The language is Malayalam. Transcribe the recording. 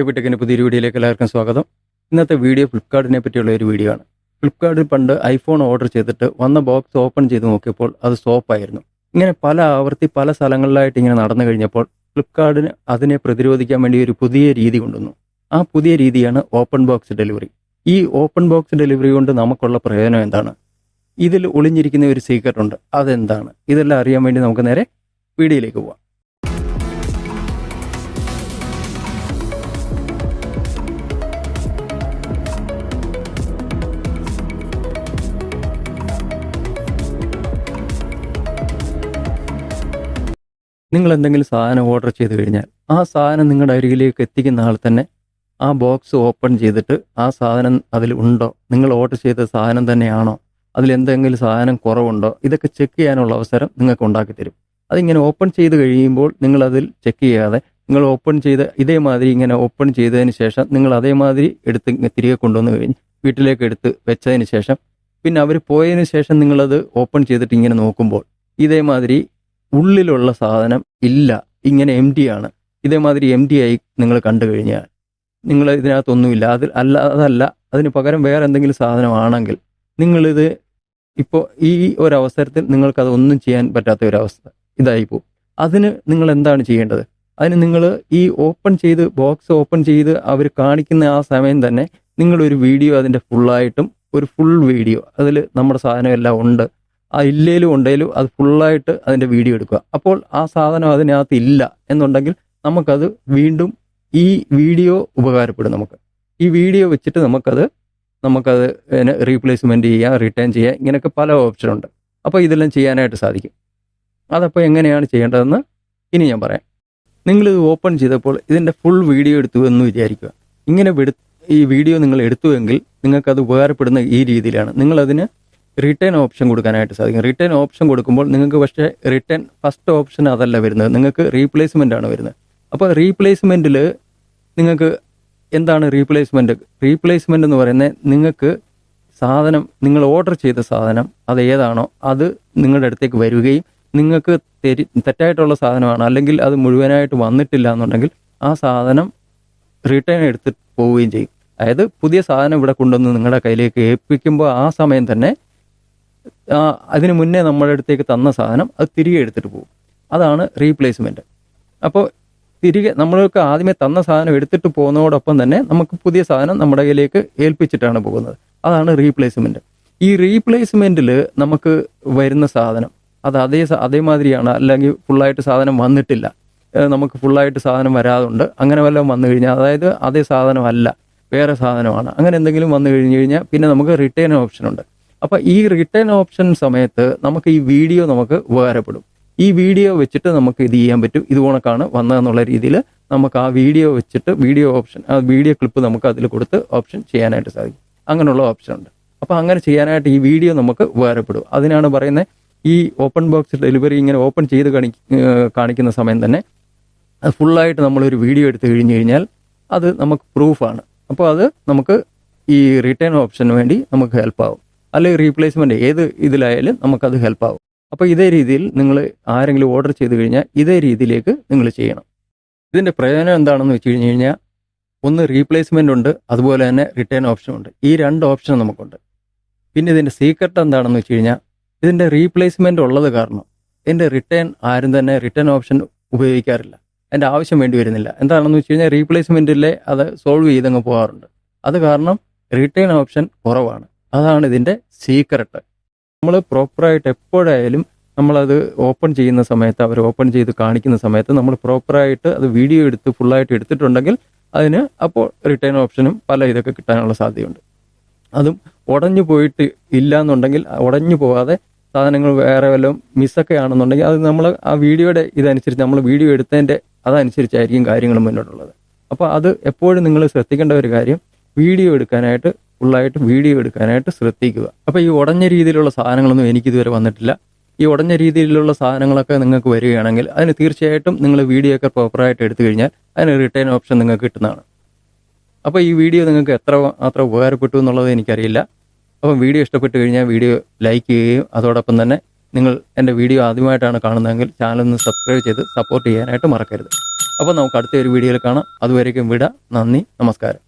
എവിടെക്കിന് പുതിയൊരു വീഡിയോയിലേക്ക് എല്ലാവർക്കും സ്വാഗതം. ഇന്നത്തെ വീഡിയോ ഫ്ലിപ്കാർട്ടിനെ പറ്റിയുള്ള ഒരു വീഡിയോ ആണ്. ഫ്ലിപ്കാർട്ടിൽ പണ്ട് ഐഫോൺ ഓർഡർ ചെയ്തിട്ട് വന്ന ബോക്സ് ഓപ്പൺ ചെയ്ത് നോക്കിയപ്പോൾ അത് സോപ്പായിരുന്നു ഇങ്ങനെ പല ആവർത്തി പല സ്ഥലങ്ങളിലായിട്ട് ഇങ്ങനെ നടന്നു കഴിഞ്ഞപ്പോൾ ഫ്ലിപ്കാർട്ടിന് അതിനെ പ്രതിരോധിക്കാൻ വേണ്ടി ഒരു പുതിയ രീതി കൊണ്ടുവന്നു. ആ പുതിയ രീതിയാണ് ഓപ്പൺ ബോക്സ് ഡെലിവറി ഈ ഓപ്പൺ ബോക്സ് ഡെലിവറി കൊണ്ട് നമുക്കുള്ള പ്രയോജനം എന്താണ്? ഇതിൽ ഒളിഞ്ഞിരിക്കുന്ന ഒരു സീക്രട്ട് ഉണ്ട്. അതെന്താണ്? ഇതെല്ലാം അറിയാൻ വേണ്ടി നമുക്ക് നേരെ വീഡിയോയിലേക്ക് പോവാം. നിങ്ങൾ എന്തെങ്കിലും സാധനം ഓർഡർ ചെയ്ത് കഴിഞ്ഞാൽ ആ സാധനം നിങ്ങളുടെ അരികിലേക്ക് എത്തിക്കുന്ന ആൾ തന്നെ ആ ബോക്സ് ഓപ്പൺ ചെയ്തിട്ട് ആ സാധനം അതിൽ ഉണ്ടോ? നിങ്ങൾ ഓർഡർ ചെയ്ത സാധനം തന്നെയാണോ? അതിലെന്തെങ്കിലും സാധനം കുറവുണ്ടോ? ഇതൊക്കെ ചെക്ക് ചെയ്യാനുള്ള അവസരം നിങ്ങൾക്ക് ഉണ്ടാക്കി തരും. അതിങ്ങനെ ഓപ്പൺ ചെയ്ത് കഴിയുമ്പോൾ നിങ്ങൾ അതിൽ ചെക്ക് ചെയ്യാതെ നിങ്ങൾ ഓപ്പൺ ചെയ്ത് ഇതേമാതിരി ഇങ്ങനെ ഓപ്പൺ ചെയ്തതിന് ശേഷം നിങ്ങൾ അതേമാതിരി എടുത്ത് തിരികെ കൊണ്ടുവന്ന് കഴിഞ്ഞ് വീട്ടിലേക്ക് എടുത്ത് വെച്ചതിന് ശേഷം പിന്നെ അവർ പോയതിന് ശേഷം നിങ്ങളത് ഓപ്പൺ ചെയ്തിട്ട് ഇങ്ങനെ നോക്കുമ്പോൾ ഇതേമാതിരി ഉള്ളിലുള്ള സാധനം ഇല്ല. ഇങ്ങനെ എം ആണ്. ഇതേമാതിരി എം ആയി നിങ്ങൾ കണ്ടു കഴിഞ്ഞാൽ നിങ്ങൾ ഇതിനകത്തൊന്നുമില്ല. അതിൽ അല്ല അതല്ല. അതിന് പകരം വേറെ എന്തെങ്കിലും സാധനമാണെങ്കിൽ നിങ്ങളിത് ഇപ്പോൾ ഈ ഒരവസരത്തിൽ നിങ്ങൾക്കത് ഒന്നും ചെയ്യാൻ പറ്റാത്ത ഒരവസ്ഥ ഇതായി പോകും. അതിന് നിങ്ങൾ എന്താണ് ചെയ്യേണ്ടത്? അതിന് നിങ്ങൾ ഈ ഓപ്പൺ ചെയ്ത് ബോക്സ് ഓപ്പൺ ചെയ്ത് അവർ കാണിക്കുന്ന ആ സമയം തന്നെ നിങ്ങളൊരു വീഡിയോ അതിന്റെ ഫുള്ളായിട്ടും ഒരു ഫുൾ വീഡിയോ അതിൽ നമ്മുടെ സാധനം എല്ലാം ഉണ്ട്. ആ ഇല്ലേലും ഉണ്ടേലും അത് ഫുള്ളായിട്ട് അതിന്റെ വീഡിയോ എടുക്കുക. അപ്പോൾ ആ സാധനം അതിനകത്ത് ഇല്ല എന്നുണ്ടെങ്കിൽ നമുക്കത് വീണ്ടും ഈ വീഡിയോ ഉപകാരപ്പെടും നമുക്ക്. ഈ വീഡിയോ വെച്ചിട്ട് നമുക്കത് നമുക്കത് റീപ്ലേസ്മെന്റ് ചെയ്യാം റിട്ടേൺ ചെയ്യാം ഇങ്ങനെയൊക്കെ പല ഓപ്ഷൻ ഉണ്ട്. അപ്പോൾ ഇതെല്ലാം ചെയ്യാനായിട്ട് സാധിക്കും. അതപ്പോൾ എങ്ങനെയാണ് ചെയ്യേണ്ടതെന്ന് ഇനി ഞാൻ പറയാം. നിങ്ങളിത് ഓപ്പൺ ചെയ്തപ്പോൾ ഇതിന്റെ ഫുൾ വീഡിയോ എടുത്തു എന്ന് വിചാരിക്കുക. ഇങ്ങനെ ഈ വീഡിയോ നിങ്ങൾ എടുത്തുവെങ്കിൽ നിങ്ങൾക്കത് ഉപകാരപ്പെടുന്ന ഈ രീതിയിലാണ്. നിങ്ങളതിന് റിട്ടേൺ ഓപ്ഷൻ കൊടുക്കാനായിട്ട് സാധിക്കും. റിട്ടേൺ ഓപ്ഷൻ കൊടുക്കുമ്പോൾ നിങ്ങൾക്ക് പക്ഷേ റിട്ടേൺ ഫസ്റ്റ് ഓപ്ഷൻ അതല്ല വരുന്നത്. നിങ്ങൾക്ക് റീപ്ലേസ്മെന്റ് ആണ് വരുന്നത്. അപ്പോൾ റീപ്ലേസ്മെന്റിൽ നിങ്ങൾക്ക് എന്താണ് റീപ്ലേസ്മെന്റ് റീപ്ലേസ്മെന്റ് എന്ന് പറയുന്നത് നിങ്ങൾക്ക് സാധനം നിങ്ങൾ ഓർഡർ ചെയ്ത സാധനം അത് ഏതാണോ അത് നിങ്ങളുടെ അടുത്തേക്ക് വരികയും നിങ്ങൾക്ക് തെരി തെറ്റായിട്ടുള്ള സാധനമാണ് അല്ലെങ്കിൽ അത് മുഴുവനായിട്ട് വന്നിട്ടില്ല എന്നുണ്ടെങ്കിൽ ആ സാധനം റിട്ടേൺ എടുത്തിട്ട് പോവുകയും ചെയ്യും. അതായത് പുതിയ സാധനം ഇവിടെ കൊണ്ടുവന്ന് നിങ്ങളുടെ കയ്യിലേക്ക് ഏൽപ്പിക്കുമ്പോൾ ആ സമയം തന്നെ അതിന് മുന്നേ നമ്മുടെ അടുത്തേക്ക് തന്ന സാധനം അത് തിരികെ എടുത്തിട്ട് പോകും. അതാണ് റീപ്ലേസ്മെന്റ് അപ്പോൾ തിരികെ നമ്മൾക്ക് ആദ്യമേ തന്ന സാധനം എടുത്തിട്ട് പോകുന്നതോടൊപ്പം തന്നെ നമുക്ക് പുതിയ സാധനം നമ്മുടെ കയ്യിലേക്ക് ഏൽപ്പിച്ചിട്ടാണ് പോകുന്നത്. അതാണ് റീപ്ലേസ്മെന്റ് ഈ റീപ്ലേസ്മെന്റിൽ നമുക്ക് വരുന്ന സാധനം അത് അതേ അതേമാതിരിയാണ് അല്ലെങ്കിൽ ഫുള്ളായിട്ട് സാധനം വന്നിട്ടില്ല. നമുക്ക് ഫുള്ളായിട്ട് സാധനം വരാതുണ്ട്. അങ്ങനെ വല്ലതും വന്നു കഴിഞ്ഞാൽ അതായത് അതേ സാധനമല്ല വേറെ സാധനമാണ്. അങ്ങനെ എന്തെങ്കിലും വന്നു കഴിഞ്ഞ് കഴിഞ്ഞാൽ പിന്നെ നമുക്ക് റിട്ടേൺ ഓപ്ഷൻ ഉണ്ട്. അപ്പോൾ ഈ റിട്ടേൺ ഓപ്ഷൻ സമയത്ത് നമുക്ക് ഈ വീഡിയോ നമുക്ക് ഉപകാരപ്പെടും. ഈ വീഡിയോ വെച്ചിട്ട് നമുക്ക് ഇത് ചെയ്യാൻ പറ്റും. ഇത് കണക്കാണ് വന്നതെന്നുള്ള രീതിയിൽ നമുക്ക് ആ വീഡിയോ വെച്ചിട്ട് വീഡിയോ ഓപ്ഷൻ ആ വീഡിയോ ക്ലിപ്പ് നമുക്ക് അതിൽ കൊടുത്ത് ഓപ്ഷൻ ചെയ്യാനായിട്ട് സാധിക്കും. അങ്ങനെയുള്ള ഓപ്ഷൻ ഉണ്ട്. അപ്പോൾ അങ്ങനെ ചെയ്യാനായിട്ട് ഈ വീഡിയോ നമുക്ക് ഉപകാരപ്പെടും. അതിനാണ് പറയുന്നത് ഈ ഓപ്പൺ ബോക്സ് ഡെലിവറി ഇങ്ങനെ ഓപ്പൺ ചെയ്ത് കാണി കാണിക്കുന്ന സമയം തന്നെ അത് ഫുള്ളായിട്ട് നമ്മളൊരു വീഡിയോ എടുത്ത് കഴിഞ്ഞ് കഴിഞ്ഞാൽ അത് നമുക്ക് പ്രൂഫാണ് അപ്പോൾ അത് നമുക്ക് ഈ റിട്ടേൺ ഓപ്ഷന് വേണ്ടി നമുക്ക് ഹെൽപ്പ് ആവും. അല്ലെങ്കിൽ റീപ്ലേസ്മെന്റ് ഏത് ഇതിലായാലും നമുക്കത് ഹെൽപ്പ് ആവും. അപ്പോൾ ഇതേ രീതിയിൽ നിങ്ങൾ ആരെങ്കിലും ഓർഡർ ചെയ്ത് കഴിഞ്ഞാൽ ഇതേ രീതിയിലേക്ക് നിങ്ങൾ ചെയ്യണം. ഇതിന്റെ പ്രയോജനം എന്താണെന്ന് വെച്ച് കഴിഞ്ഞ് കഴിഞ്ഞാൽ ഒന്ന് റീപ്ലേസ്മെന്റ് ഉണ്ട് അതുപോലെ തന്നെ റിട്ടേൺ ഓപ്ഷൻ ഉണ്ട്. ഈ രണ്ട് ഓപ്ഷൻ നമുക്കുണ്ട്. പിന്നെ ഇതിന്റെ സീക്രട്ട് എന്താണെന്ന് വെച്ച് കഴിഞ്ഞാൽ ഇതിന്റെ റീപ്ലേസ്മെന്റ് ഉള്ളത് കാരണം ഇതിന്റെ റിട്ടേൺ ആരും തന്നെ റിട്ടേൺ ഓപ്ഷൻ ഉപയോഗിക്കാറില്ല. അതിന്റെ ആവശ്യം വേണ്ടി വരുന്നില്ല. എന്താണെന്ന് വെച്ച് കഴിഞ്ഞാൽ റീപ്ലേസ്മെന്റിലെ അത് സോൾവ് ചെയ്തങ്ങ് പോകാറുണ്ട്. അത് കാരണം റിട്ടേൺ ഓപ്ഷൻ കുറവാണ്. അതാണ് ഇതിന്റെ സീക്രട്ട് നമ്മൾ പ്രോപ്പറായിട്ട് എപ്പോഴായാലും നമ്മളത് ഓപ്പൺ ചെയ്യുന്ന സമയത്ത് അവർ ഓപ്പൺ ചെയ്ത് കാണിക്കുന്ന സമയത്ത് നമ്മൾ പ്രോപ്പറായിട്ട് അത് വീഡിയോ എടുത്ത് ഫുള്ളായിട്ട് എടുത്തിട്ടുണ്ടെങ്കിൽ അതിന് അപ്പോൾ റിട്ടേൺ ഓപ്ഷനും പല ഇതൊക്കെ കിട്ടാനുള്ള സാധ്യതയുണ്ട്. അതും ഉടഞ്ഞു പോയിട്ട് ഇല്ല എന്നുണ്ടെങ്കിൽ ഉടഞ്ഞു പോകാതെ സാധനങ്ങൾ വേറെ വല്ലതും മിസ്സൊക്കെ ആണെന്നുണ്ടെങ്കിൽ അത് നമ്മൾ ആ വീഡിയോയുടെ ഇതനുസരിച്ച് നമ്മൾ വീഡിയോ എടുത്തതിന്റെ അതനുസരിച്ചായിരിക്കും കാര്യങ്ങൾ മുന്നോട്ടുള്ളത്. അപ്പോൾ അത് എപ്പോഴും നിങ്ങൾ ശ്രദ്ധിക്കേണ്ട ഒരു കാര്യം വീഡിയോ എടുക്കാനായിട്ട് ഫുള്ളായിട്ട് വീഡിയോ എടുക്കാനായിട്ട് ശ്രദ്ധിക്കുക. അപ്പോൾ ഈ ഉടഞ്ഞ രീതിയിലുള്ള സാധനങ്ങളൊന്നും എനിക്കിതുവരെ വന്നിട്ടില്ല. ഈ ഉടഞ്ഞ രീതിയിലുള്ള സാധനങ്ങളൊക്കെ നിങ്ങൾക്ക് വരികയാണെങ്കിൽ അതിന് തീർച്ചയായിട്ടും നിങ്ങൾ വീഡിയോ ഒക്കെ പ്രോപ്പറായിട്ട് എടുത്തു കഴിഞ്ഞാൽ അതിന് റിട്ടേൺ ഓപ്ഷൻ നിങ്ങൾക്ക് കിട്ടുന്നതാണ്. അപ്പോൾ ഈ വീഡിയോ നിങ്ങൾക്ക് എത്ര മാത്രം ഉപകാരപ്പെട്ടു എന്നുള്ളത് എനിക്കറിയില്ല. അപ്പം വീഡിയോ ഇഷ്ടപ്പെട്ടു കഴിഞ്ഞാൽ വീഡിയോ ലൈക്ക് ചെയ്യുകയും അതോടൊപ്പം തന്നെ നിങ്ങൾ എന്റെ വീഡിയോ ആദ്യമായിട്ടാണ് കാണുന്നതെങ്കിൽ ചാനലൊന്ന് സബ്സ്ക്രൈബ് ചെയ്ത് സപ്പോർട്ട് ചെയ്യാനായിട്ട് മറക്കരുത്. അപ്പോൾ നമുക്ക് അടുത്ത ഒരു വീഡിയോയിൽ കാണാം. അതുവരേക്കും വിട. നന്ദി. നമസ്കാരം.